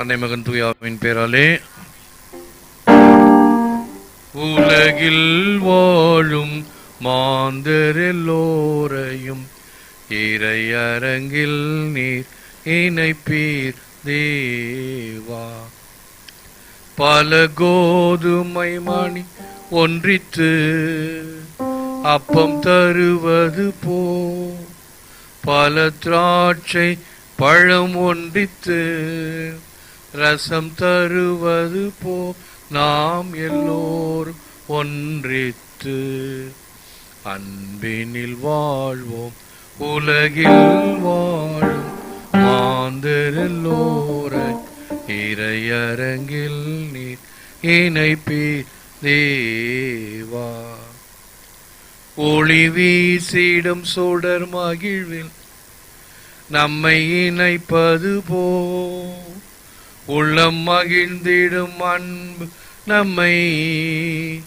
தன்னை மகன் தூயாவின் பேராலே. உலகில் வாழும் மாந்தரெல்லோரையும் இறையரங்கில் நீர் இணைப்பீர் தேவா. பல கோதுமை மணி ஒன்றித்து அப்பம் தருவது போ. பல திராட்சை பழம் ஒன்றித்து ரசம் தருவது போ நாம் எல்லோரும் ஒன்றித்து அன்பினில் வாழ்வோம் உலகில் வாழும் மாந்தரெல்லோரை இறையரங்கில் நீர் இணைப்பி தேவா ஒளி வீசிடும் சுடர் மகிழ்வில் நம்மை இணைப்பது போ உள்ளம் மகிழ்ந்திடும் அன்பு நம்மை.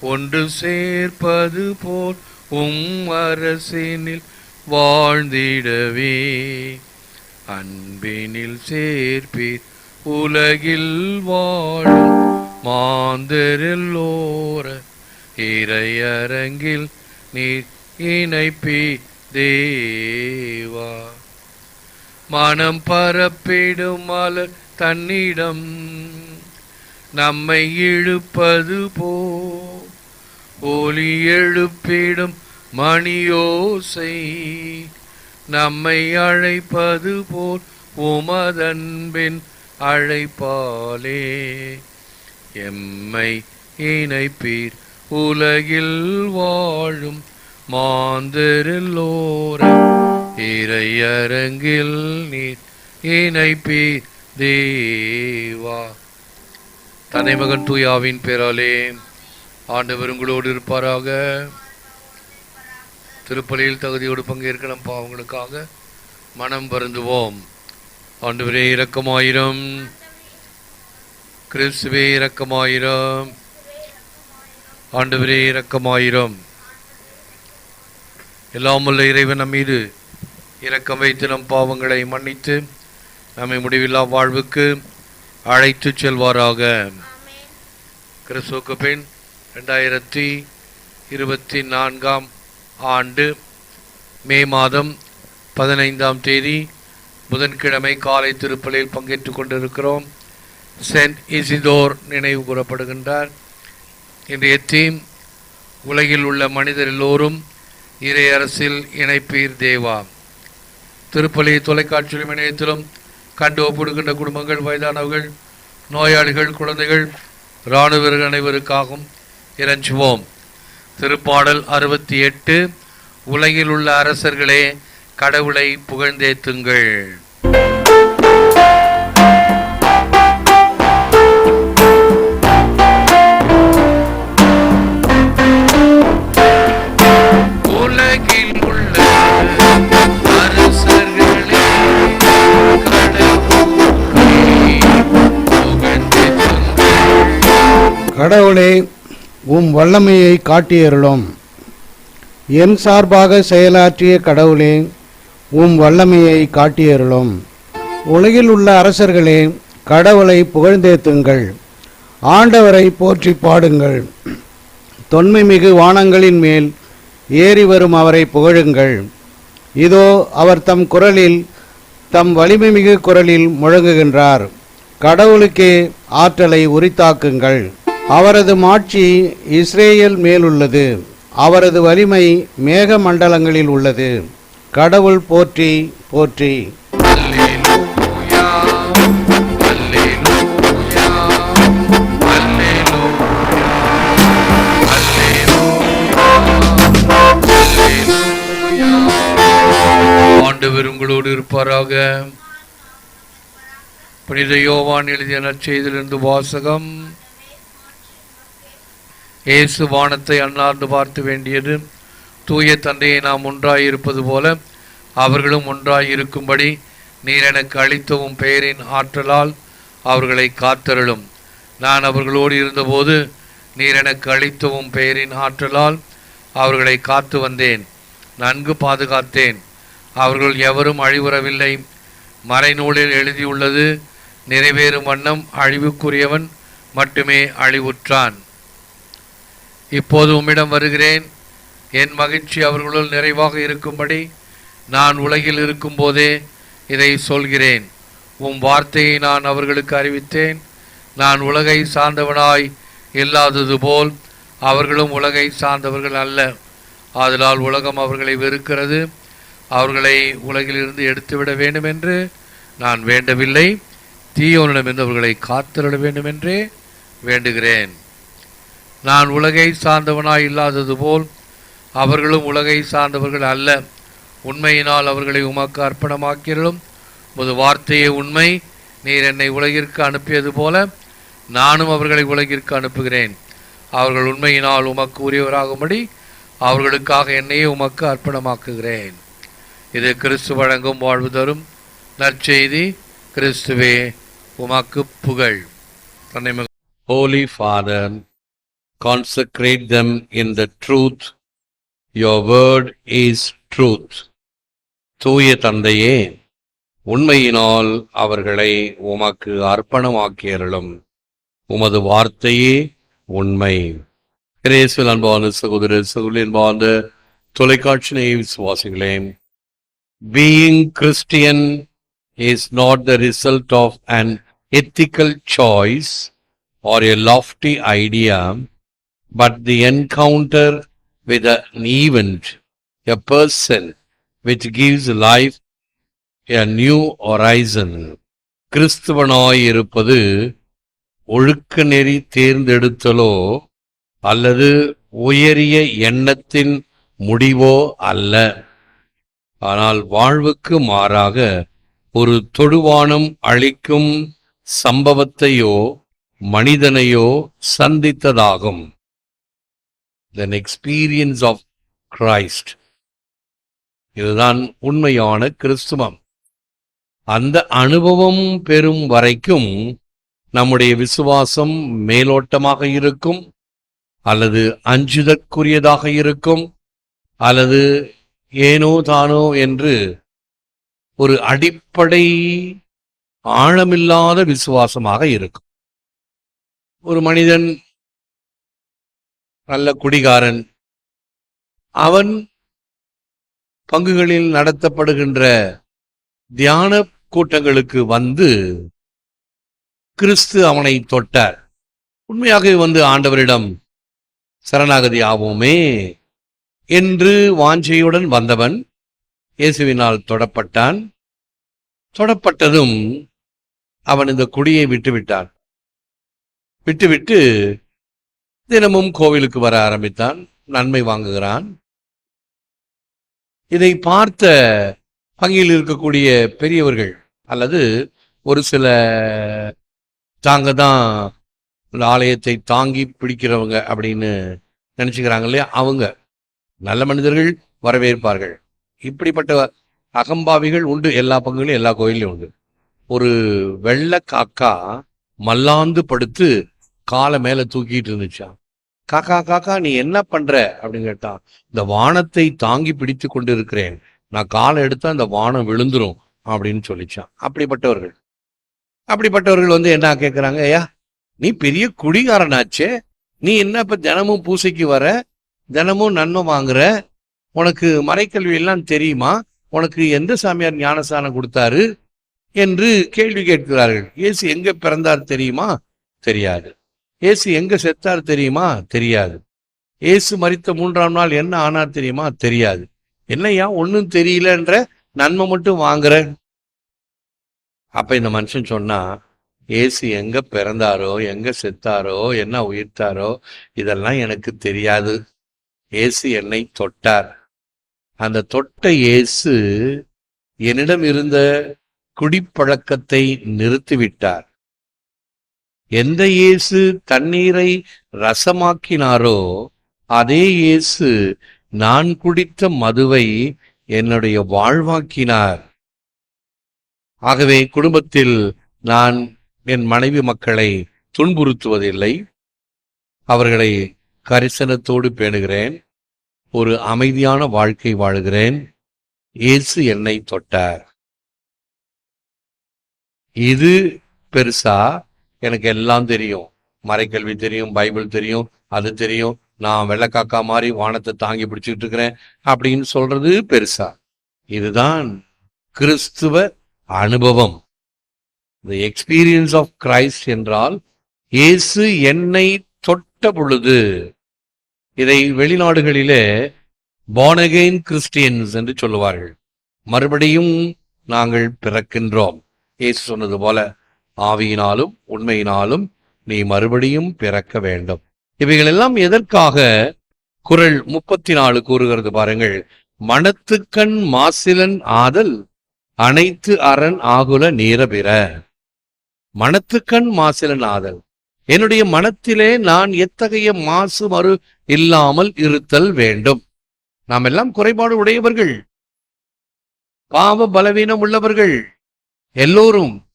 ஒன்று சேர்ப்பது போல் உம் அரசினில் வாழ்ந்திடவே. அன்பினில் சேர்ப்பீர் உலகில் வாழும் மாந்தரில்லோர இறையரங்கில் நீர் இணைப்பி தேவா. மனம் பரப்பிடும் மலர் தன்னிடம் நம்மை இழுப்பது போ. ஒலி எழுப்பிடும் மணியோசை நம்மை அழைப்பது போல் உமதன்பின் அழைப்பாலே. எம்மை இணைப்பீர் உலகில் வாழும் மாந்தரெல்லோர. இறையரங்கில் நீர் இணைப்பீர் தேவா தனைமகன் தூயாவின் பேராலே ஆண்டவர் உங்களோடு இருப்பாராக. திருப்பலியில் தகுதியோடு பங்கேற்க நம் பாவங்களுக்காக மனம் வருந்துவோம். ஆண்டவரே இரக்கமாயிரம். கிறிஸ்துவே இரக்கமாயிரம். ஆண்டவரே இரக்கமாயிரம். எல்லாம் உள்ள இறைவன் மீது இரக்கம் வைத்து நம் பாவங்களை மன்னித்து நம்மை முடிவில்லா வாழ்வுக்கு அழைத்து செல்வாராக. கிறிஸ்துவுக்கு பின் ரெண்டாயிரத்தி இருபத்தி நான்காம் ஆண்டு மே மாதம் பதினைந்தாம் தேதி புதன்கிழமை காலை திருப்பலியில் பங்கேற்று கொண்டிருக்கிறோம். சென்ட் இசிதோர் நினைவு கூறப்படுகின்றார். இன்றைய தீம் உலகில் உள்ள மனிதர் எல்லோரும் இறை அரசில் இணைப்பீர் தேவா. திருப்பலி தொலைக்காட்சியிலும் இணையத்திலும் கண்டு ஒப்பிடுகின்ற குடும்பங்கள் வயதானவர்கள் நோயாளிகள் குழந்தைகள் இராணுவர்கள் அனைவருக்காகவும் இறைஞ்சுவோம் திருப்பாடல் அறுபத்தி எட்டு உலகில் உள்ள அரசர்களே கடவுளை புகழ்ந்தேத்துங்கள் கடவுளே உம் வல்லமையை காட்டியருளும். என் சார்பாக செயலாற்றிய கடவுளே உம் வல்லமையை காட்டியருளும். உலகில் உள்ள அரசர்களே கடவுளை புகழ்ந்தேத்துங்கள். ஆண்டவரை போற்றி பாடுங்கள். தொன்மை மிகு வானங்களின் மேல் ஏறி வரும் அவரை புகழுங்கள். இதோ அவர் தம் குரலில் தம் வலிமைமிகு குரலில் முழங்குகின்றார். கடவுளுக்கே ஆற்றலை உரித்தாக்குங்கள். அவரது மாட்சி இஸ்ரேல் மேலுள்ளது. அவரது வலிமை மேக மண்டலங்களில் உள்ளது. கடவுள் போற்றி போற்றி. ஆண்டவர் உங்களோடு இருப்பாராக. புனித யோவான் எழுதிய நற்செய்திலிருந்து வாசகம். இயேசு வானத்தை அண்ணார்ந்து பார்த்து வேண்டியது. தூய தந்தையை நாம் ஒன்றாயிருப்பது போல அவர்களும் ஒன்றாயிருக்கும்படி நீர் எனக்கு அளித்தவும் பெயரின் ஆற்றலால் அவர்களை காத்தருளும். நான் அவர்களோடு இருந்தபோது நீர் எனக்கு அளித்தவும் பெயரின் ஆற்றலால் அவர்களை காத்து வந்தேன். நன்கு பாதுகாத்தேன். அவர்கள் எவரும் அழிவுறவில்லை. மறைநூலில் எழுதியுள்ளது நிறைவேறும் வண்ணம் அழிவுக்குரியவன் மட்டுமே அழிவுற்றான். இப்போது உம்மிடம் வருகிறேன். என் மகிழ்ச்சி அவர்களுள் நிறைவாக இருக்கும்படி நான் உலகில் இருக்கும்போதே இதை சொல்கிறேன். உம் வார்த்தையை நான் அவர்களுக்கு அறிவித்தேன். நான் உலகை சார்ந்தவனாய் இல்லாதது போல் அவர்களும் உலகை சார்ந்தவர்கள் அல்ல. அதனால் உலகம் அவர்களை வெறுக்கிறது. அவர்களை உலகிலிருந்து எடுத்துவிட வேண்டும் என்று நான் வேண்டவில்லை. தீயோனிடமிருந்து அவர்களை காத்திருட வேண்டும் என்றே வேண்டுகிறேன். நான் உலகை சார்ந்தவனாய் இல்லாதது போல் அவர்களும் உலகை சார்ந்தவர்கள் அல்ல. உண்மையினால் அவர்களை உமக்கு அர்ப்பணமாக்கிறோம் உமது வார்த்தையே உண்மை. நீர் என்னை உலகிற்கு அனுப்பியது போல நானும் அவர்களை உலகிற்கு அனுப்புகிறேன். அவர்கள் உண்மையினால் உமக்கு உரியவராகும்படி அவர்களுக்காக என்னையே உமக்கு அர்ப்பணமாக்குகிறேன். இது கிறிஸ்து வழங்கும் வாழ்வு தரும் நற்செய்தி. கிறிஸ்துவே உமக்கு புகழ். தன்னை holy father consecrate them in the truth. Your word is truth. தூய தந்தையே உண்மையினால் அவர்களை உமக்கு அர்ப்பணமாக்கியர்களும் உமது வார்த்தையே உண்மை கிரேசுவில் அன்பான சகோதர சகோதரி அன்பார்ந்த தொலைக்காட்சி விசுவாசிகளே being Christian is not the result of an ethical choice or a lofty idea, but the encounter with an event, a person, which gives life a new horizon. கிறிஸ்துவனாயிருப்பது ஒழுக்க நெறி தேர்ந்தெடுத்தலோ அல்லது உயரிய எண்ணத்தின் முடிவோ அல்ல ஆனால் வாழ்வுக்கு மாறாக ஒரு தொடுவானம் அளிக்கும் சம்பவத்தையோ மனிதனையோ சந்தித்ததாகும் தென் எக்ஸ்பீரியன்ஸ் ஆஃப் கிரைஸ்ட் இதுதான் உண்மையான கிறிஸ்துவம் அந்த அனுபவம் பெறும் வரைக்கும் நம்முடைய விசுவாசம் மேலோட்டமாக இருக்கும் அல்லது அஞ்சுதற்குரியதாக இருக்கும் அல்லது ஏனோ தானோ என்று ஒரு அடிப்படை ஆழமில்லாத விசுவாசமாக இருக்கும். ஒரு மனிதன் நல்ல குடிகாரன். அவன் பங்குகளில் நடத்தப்படுகின்ற தியான கூட்டங்களுக்கு வந்து கிறிஸ்து அவனை தொட்டார். உண்மையாக வந்து ஆண்டவரிடம் சரணாகதி ஆவோமே என்று வாஞ்சையுடன் வந்தவன் இயேசுவினால் தொடப்பட்டான். தொடப்பட்டதும் அவன் இந்த குடியை விட்டுவிட்டான். விட்டுவிட்டு தினமும் கோவிலுக்கு வர ஆரம்பித்தான். நன்மை வாங்குகிறான். இதை பார்த்த பங்கில் இருக்கக்கூடிய பெரியவர்கள் அல்லது ஒரு சில தாங்க தான் இந்த ஆலயத்தை தாங்கி பிடிக்கிறவங்க அப்படின்னு நினச்சிக்கிறாங்க இல்லையா அவங்க. நல்ல மனிதர்கள் வரவேற்பார்கள். இப்படிப்பட்ட அகம்பாவிகள் உண்டு. எல்லா பங்குலையும் எல்லா கோயிலையும் உண்டு. ஒரு வெள்ளை காக்கா மல்லாந்து படுத்து காலை மேல தூக்கிட்டு இருந்துச்சான் காக்கா காக்கா நீ என்ன பண்ற? அப்படின்னு கேட்டான் இந்த வானத்தை தாங்கி பிடித்து கொண்டு இருக்கிறேன் நான் காலை எடுத்தா இந்த வானம் விழுந்துரும் அப்படின்னு சொல்லிச்சான். அப்படிப்பட்டவர்கள். அப்படிப்பட்டவர்கள் வந்து என்ன கேட்குறாங்க ஐயா நீ பெரிய குடிகாரனாச்சே. நீ என்ன இப்ப தினமும் பூசைக்கு வர? தினமும் நன்மை வாங்குற? உனக்கு மறைக்கல்வி எல்லாம் தெரியுமா? உனக்கு எந்த சாமியார் ஞானஸ்தானம் கொடுத்தாரு? என்று கேள்வி கேட்கிறார்கள். இயேசு எங்க பிறந்தார் தெரியுமா? தெரியாது. இயேசு எங்க செத்தார் தெரியுமா? தெரியாது. இயேசு மரித்த மூன்றாம் நாள் என்ன ஆனார் தெரியுமா? தெரியாது. என்னையா ஒன்றும் தெரியலன்ற நன்மை மட்டும் வாங்குற. அப்ப இந்த மனுஷன் சொன்னா ஏசு எங்க பிறந்தாரோ எங்க செத்தாரோ என்ன உயிர்த்தாரோ இதெல்லாம் எனக்கு தெரியாது. ஏசு என்னை தொட்டார். அந்த தொட்ட இயேசு என்னிடம் இருந்த குடிப்பழக்கத்தை நிறுத்திவிட்டார். எந்த இயேசு தண்ணீரை ரசமாக்கினாரோ அதே இயேசு நான் குடித்த மதுவை என்னுடைய வாழ்வாக்கினார். ஆகவே குடும்பத்தில் நான் என் மனைவி மக்களை துன்புறுத்துவதில்லை. அவர்களை கரிசனத்தோடு பேணுகிறேன். ஒரு அமைதியான வாழ்க்கை வாழுகிறேன். இயேசு என்னை தொட்டார். இது பெருசா எனக்கு எல்லாம் தெரியும். மறைக்கல்வி தெரியும் பைபிள் தெரியும் அது தெரியும். நான் வெள்ளக்காக்கா மாதிரி வானத்தை தாங்கி பிடிச்சிக்கிட்டு இருக்கிறேன் அப்படின்னு சொல்றது பெருசா. இதுதான் கிறிஸ்துவ அனுபவம். த எக்ஸ்பீரியன்ஸ் ஆஃப் கிரைஸ்ட் என்றால் இயேசு என்னை தொட்ட பொழுது. இதை வெளிநாடுகளிலே பானகெயின் கிறிஸ்டியன்ஸ் என்று சொல்லுவார்கள். மறுபடியும் நாங்கள் பிறக்கின்றோம். இயேசு சொன்னது போல ஆவியினாலும் உண்மையினாலும் நீ மறுபடியும் பிறக்க வேண்டும். இவைகள் எல்லாம் எதற்காக? குரல் முப்பத்தி நாலு கூறுகிறது பாருங்கள். மனத்துக்கண் மாசிலன் ஆதல் அனைத்து அரண் ஆகுல நீரபிற. மனத்துக்கண் மாசிலன் ஆதல். என்னுடைய மனத்திலே நான் எத்தகைய மாசு மறு இல்லாமல் இருத்தல் வேண்டும். நாம் எல்லாம் குறைபாடு உடையவர்கள். பாவ பலவீனம் உள்ளவர்கள். எல்லோரும்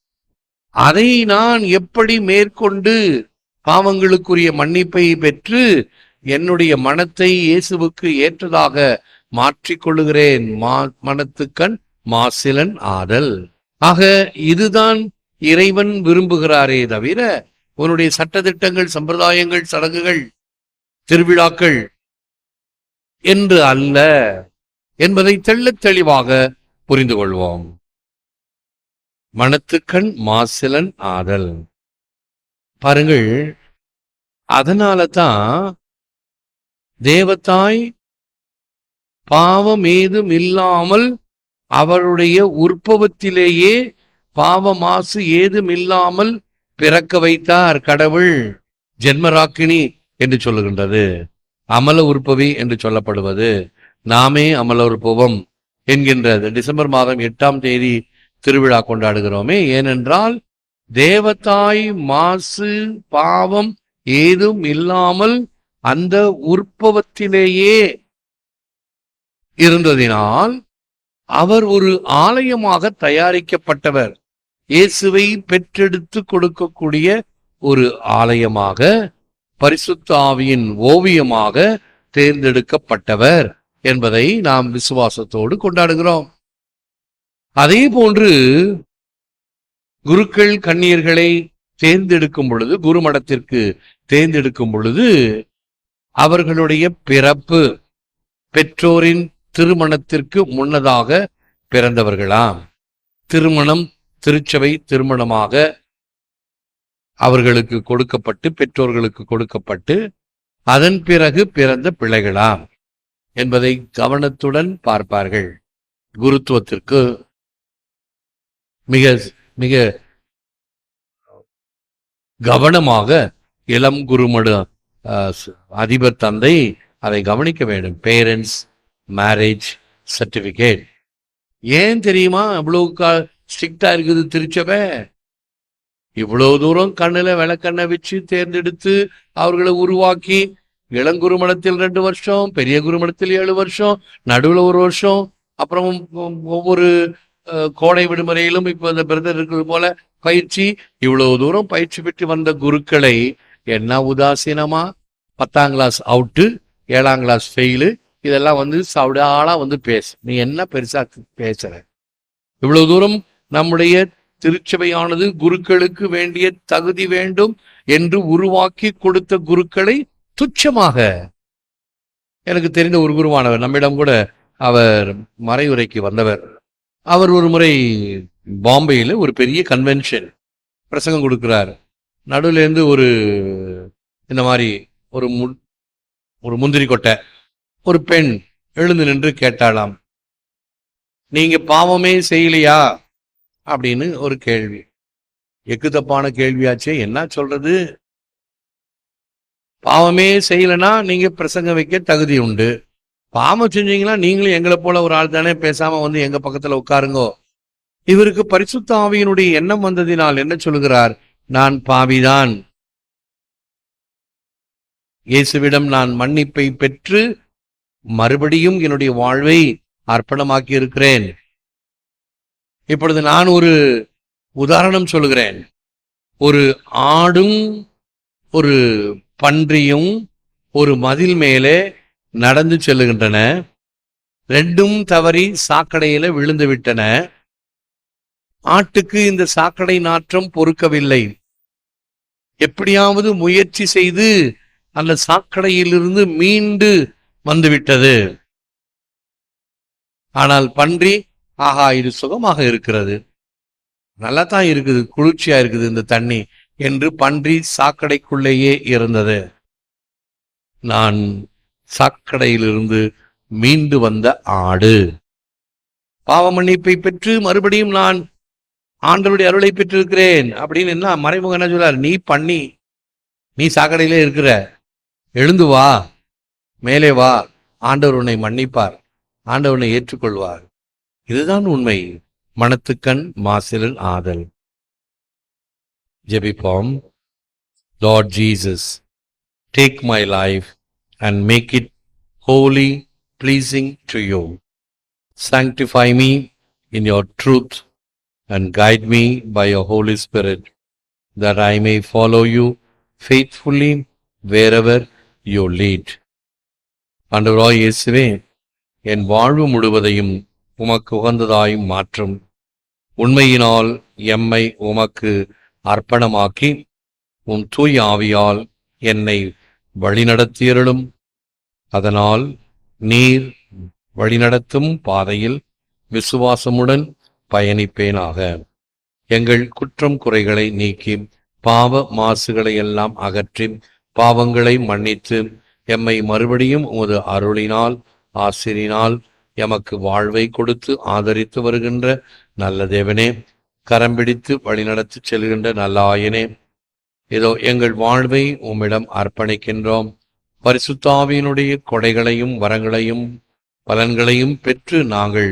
அதை நான் எப்படி மேற்கொண்டு பாவங்களுக்குரிய மன்னிப்பை பெற்று என்னுடைய மனத்தை இயேசுவுக்கு ஏற்றதாக மாற்றிக்கொள்ளுகிறேன்? மா மனத்துக்கண் மாசிலன் ஆதல். ஆக இதுதான் இறைவன் விரும்புகிறாரே தவிர உன்னுடைய சட்டத்திட்டங்கள் சம்பிரதாயங்கள் சடங்குகள் திருவிழாக்கள் என்று அல்ல என்பதை தெள்ளத் தெளிவாக புரிந்து கொள்வோம். மனத்துக்கண் மாசிலன் ஆதல். பாருங்கள் அதனால தான் தேவத்தாய் பாவம் ஏதும் இல்லாமல் அவருடைய உற்பவத்திலேயே பாவ மாசு ஏதும் இல்லாமல் பிறக்க வைத்தார் கடவுள். ஜென்மராக்கினி என்று சொல்லுகின்றது. அமல உற்பவி என்று சொல்லப்படுவது. நாமே அமல உற்பவம் என்கின்றது. டிசம்பர் மாதம் எட்டாம் தேதி திருவிழா கொண்டாடுகிறோமே. ஏனென்றால் தேவதாய் மாசு பாவம் ஏதும் இல்லாமல் அந்த உற்பவத்திலேயே இருந்ததினால் அவர் ஒரு ஆலயமாக தயாரிக்கப்பட்டவர். இயேசுவை பெற்றெடுத்து கொடுக்கக்கூடிய ஒரு ஆலயமாக பரிசுத்தாவியின் ஓவியமாக தேர்ந்தெடுக்கப்பட்டவர் என்பதை நாம் விசுவாசத்தோடு கொண்டாடுகிறோம். அதே போன்று குருக்கள் கண்ணியர்களை தேர்ந்தெடுக்கும் பொழுது குருமடத்திற்கு தேர்ந்தெடுக்கும் பொழுது அவர்களுடைய பிறப்பு பெற்றோரின் திருமணத்திற்கு முன்னதாக பிறந்தவர்களாம். திருமணம் திருச்சபை திருமணமாக அவர்களுக்கு கொடுக்கப்பட்டு பெற்றோர்களுக்கு கொடுக்கப்பட்டு அதன் பிறகு பிறந்த பிள்ளைகளாம் என்பதை கவனத்துடன் பார்ப்பார்கள். குருத்துவத்திற்கு மிக மிக கவனமாக இளம் குருமடு அஹ், அதிபர் தந்தை அதை கவனிக்க வேண்டும். பேரண்ட்ஸ் மேரேஜ் சர்டிபிகேட் ஏன் தெரியுமா? இவ்வளவு ஸ்ட்ரிக்டா இருக்குது திருச்சபை. இவ்வளவு தூரம் கண்ணுல விளக்கண்ணை வச்சு தேர்ந்தெடுத்து அவர்களை உருவாக்கி இளங்குருமணத்தில் ரெண்டு வருஷம் பெரிய குருமணத்தில் ஏழு வருஷம் நடுவுல ஒரு வருஷம் அப்புறம் ஒவ்வொரு கோடை விடுமுறையிலும் இப்போ இந்த பிரதர் இருக்கிறது போல பயிற்சி இவ்வளவு தூரம் பயிற்சி பெற்று வந்த குருக்களை என்ன உதாசீனமா? பத்தாம் கிளாஸ் அவுட்டு ஏழாம் கிளாஸ் ஃபெயிலு இதெல்லாம் வந்து சவுடாலா வந்து பேசு. நீ என்ன பெருசா பேசுற? இவ்வளவு தூரம் நம்முடைய திருச்சபையானது குருக்களுக்கு வேண்டிய தகுதி வேண்டும் என்று உருவாக்கி கொடுத்த குருக்களை துச்சமாக. எனக்கு தெரிந்த ஒரு குருவானவர் நம்மிடம் கூட அவர் மறையுரைக்கு வந்தவர். அவர் ஒரு முறை பாம்பேயில் ஒரு பெரிய கன்வென்ஷன் பிரசங்கம் கொடுக்குறார். நடுவிலேருந்து ஒரு இந்த மாதிரி ஒரு மு- ஒரு முந்திரி கொட்டை ஒரு பெண் எழுந்து நின்று கேட்டாளாம் நீங்க பாவமே செய்யலையா? அப்படின்னு ஒரு கேள்வி. எக்கு தப்பான கேள்வியாச்சே என்ன சொல்றது? பாவமே செய்யலைன்னா நீங்க பிரசங்கம் வைக்க தகுதி உண்டு. பாவம் செஞ்சீங்கன்னா நீங்களும் எங்களை போல ஒரு ஆள் தானே. பேசாம வந்து எங்க பக்கத்துல உட்காருங்கோ. இவருக்கு பரிசுத்த ஆவியினுடைய எண்ணம் வந்ததினால் என்ன சொல்லுகிறார்? நான் பாவிதான். இயேசுவிடம் நான் மன்னிப்பை பெற்று மறுபடியும் என்னுடைய வாழ்வை அர்ப்பணமாக்கி இருக்கிறேன் இப்பொழுது நான் ஒரு உதாரணம் சொல்லுகிறேன். ஒரு ஆடும் ஒரு பன்றியும் ஒரு மதில் மேலே நடந்து செல்லுகின்றன. ரெண்டும் தவறி சாக்கடையில விழுந்து விட்டன. ஆட்டுக்கு இந்த சாக்கடை நாற்றம் பொறுக்கவில்லை. எப்படியாவது முயற்சி செய்து அந்த சாக்கடையிலிருந்து மீண்டு வந்துவிட்டது. ஆனால் பன்றி ஆஹா இது சுகமாக இருக்கிறது. நல்லா தான் இருக்குது குளிர்ச்சியா இருக்குது இந்த தண்ணி என்று பன்றி சாக்கடைக்குள்ளேயே இருந்தது. நான் சாக்கடையிலிருந்து மீண்டு வந்த ஆடு. பாவ மன்னிப்பை பெற்று மறுபடியும் நான் ஆண்டவருடைய அருளை பெற்றிருக்கிறேன். அப்படின்னு என்ன மறைமுகம் என்ன சொல்றார்? நீ பண்ணி நீ சாக்கடையிலே இருக்கிற எழுந்து வா மேலே வா ஆண்டவர் உன்னை மன்னிப்பார் ஆண்டவர் உன்னை ஏற்றுக்கொள்வார். இதுதான் உண்மை. மனத்துக்கண் மாசிலன் ஆதல். ஜெபிப்போம். Lord Jesus take my life and make it holy, pleasing to you. Sanctify me in your truth and guide me by your Holy Spirit, that I may follow you faithfully wherever you lead. ஆண்டவராய் இயேசுவே என் வாழ்வு முழுவதையும் உமக்கு உகந்ததாயும் மாற்றும் உண்மையினால் எம்மை உமக்கு அர்ப்பணமாக்கி உம் தூய் ஆவியால் என்னை வழிநடத்தியருளும். அதனால் நீர் வழிநடத்தும் பாதையில் விசுவாசமுடன் பயணிப்பேனாக. எங்கள் குற்றம் குறைகளை நீக்கி பாவ மாசுகளை எல்லாம் அகற்றி பாவங்களை மன்னித்து எம்மை மறுபடியும் உமது அருளினால் ஆசிரினால் எமக்கு வாழ்வை கொடுத்து ஆதரித்து வருகின்ற நல்ல தேவனே கரம் பிடித்து வழிநடத்தி செல்கின்ற நல்லாயனே இதோ எங்கள் வாழ்வை உம்மிடம் அர்ப்பணிக்கின்றோம். பரிசுத்தாவியினுடைய கொடைகளையும் வரங்களையும் பலன்களையும் பெற்று நாங்கள்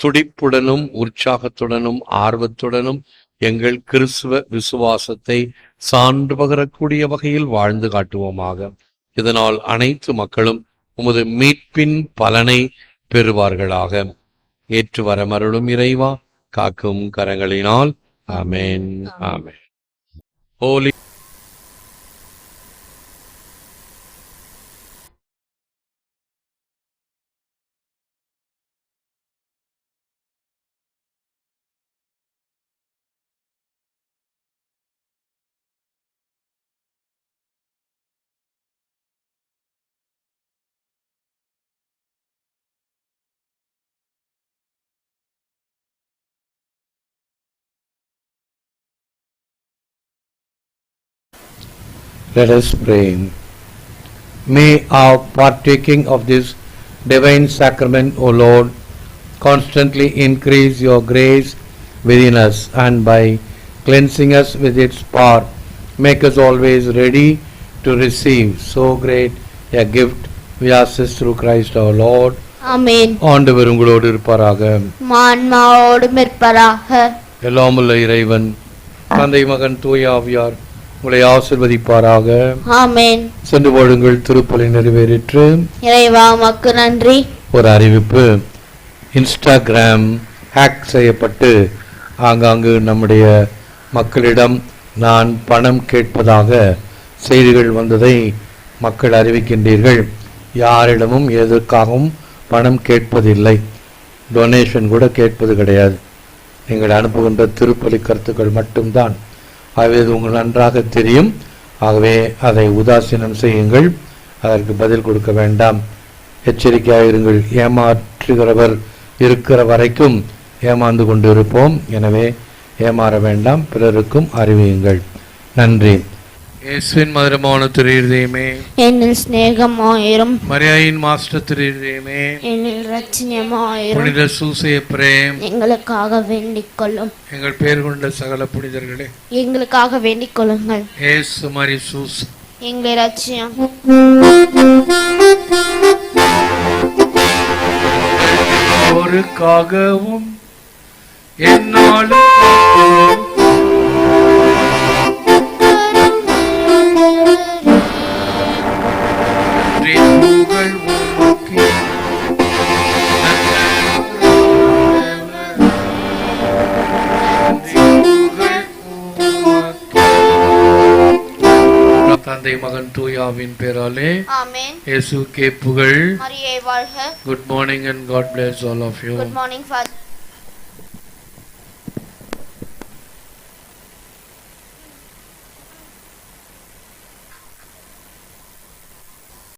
துடிப்புடனும் உற்சாகத்துடனும் ஆர்வத்துடனும் எங்கள் கிறிஸ்துவ விசுவாசத்தை சான்று பகரக்கூடிய வகையில் வாழ்ந்து காட்டுவோமாக. இதனால் அனைத்து மக்களும் உமது மீட்பின் பலனை பெறுவார்களாக. ஏற்று வரமருளும் இறைவா காக்கும் கரங்களினால். ஆமேன். ஆமேன். Holy Let us pray. May our partaking of this divine sacrament, O Lord, constantly increase your grace within us and by cleansing us with its power, make us always ready to receive so great a gift. We ask this through Christ our Lord. ஆமென் ஆண்டவர் உங்களோடு இருப்பாராக மான்மாவோடும் இருப்பராக எல்லாமுள்ள இறைவன் தந்தை மகன் தூய ஆவியார் உங்களை ஆசிர்வதிப்பாராக. ஆமென். சென்று வாழுங்கள் திருப்பலி நிறைவேறிற்று. இறைவா நன்றி. ஒரு அறிவிப்பு. இன்ஸ்டாகிராம் ஹேக் செய்யப்பட்டு ஆங்காங்கு நம்முடைய மக்களிடம் நான் பணம் கேட்பதாக செய்திகள் வந்ததை மக்கள் அறிவிக்கின்றீர்கள். யாரிடமும் எதற்காகவும் பணம் கேட்பதில்லை. டொனேஷன் கூட கேட்பது கிடையாது. நீங்கள் அனுப்புகின்ற திருப்பலி கருத்துக்கள் மட்டும்தான். ஆகவே இது உங்கள் நன்றாக தெரியும். ஆகவே அதை உதாசீனம் செய்யுங்கள். அதற்கு பதில் கொடுக்க வேண்டாம். எச்சரிக்கையாக இருங்கள். ஏமாற்றுகிறவர் இருக்கிற வரைக்கும் ஏமாந்து கொண்டிருப்போம். எனவே ஏமாற வேண்டாம். பிறருக்கும் அறிவியுங்கள். நன்றி. இயேசுவின் மதுரமான திரு இருதயமே என்னில் சிநேகமாயிரும். மரியாயின் மாஸ்டர் திரு இருதயமே என்னில் ரட்சணியமாயிரும் புனித சூசைய பிரேம் எங்களுக்காக வேண்டிக் கொள்ளும் எங்கள் பேர் கொண்ட சகல புனிதர்களே. எங்களுக்காக வேண்டிக் கொள்ளுங்கள் ஏசு மரி சூஸ். எங்களை ரட்சியம் ஒருக்காகவும் என்னாலும் மகன் தூயாவின் பேராலே ஆமென். இயேசுக்கே புகழ். மரியே வாழ்க. Good morning and God bless all of you. Good morning father